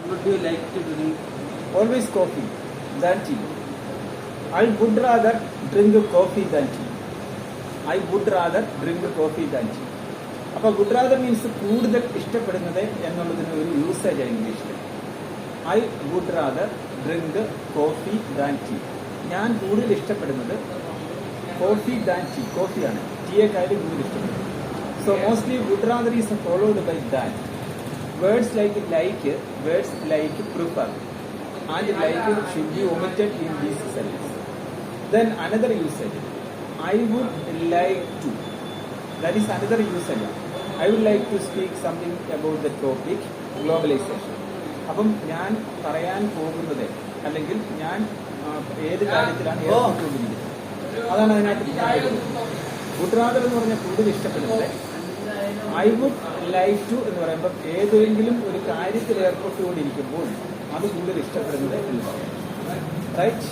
Would you like to drink? always coffee than tea. I would rather drink coffee than tea. I would rather drink coffee than tea. അപ്പൊ would rather means കൂടുതൽ ഇഷ്ടപ്പെടുന്നത് എന്നുള്ളതിന് ഒരു usage ആണ് ഇംഗ്ലീഷിൽ I would rather drink coffee than tea ഞാൻ കൂടുതൽ ഇഷ്ടപ്പെടുന്നത് കോഫി ദാൻ ടീ കോഫിയാണ് ടീയെക്കാളും കൂടുതൽ ഇഷ്ടപ്പെടുന്നത് so mostly would rather is followed by than words like like, words like prefer and like should be omitted in this sentence. Then another usage. I would like to. That is another usage. I would like to speak something about the topic globalization. അപ്പം ഞാൻ പറയാൻ പോകുന്നത് അല്ലെങ്കിൽ ഞാൻ ഏത് കാര്യത്തിലാണ് ഏർപ്പെട്ടുകൊണ്ടിരിക്കുന്നത് അതാണ് അതിനകത്ത് ഗുഡ്രാദർ എന്ന് പറഞ്ഞാൽ കൂടുതൽ ഇഷ്ടപ്പെടുന്നത് ഐ വുഡ് ലൈക്ക് ടു എന്ന് പറയുമ്പോൾ ഏതെങ്കിലും ഒരു കാര്യത്തിൽ ഏർപ്പെട്ടുകൊണ്ടിരിക്കുമ്പോൾ അത് കൂടുതൽ ഇഷ്ടപ്പെടുന്നത് റൈറ്റ്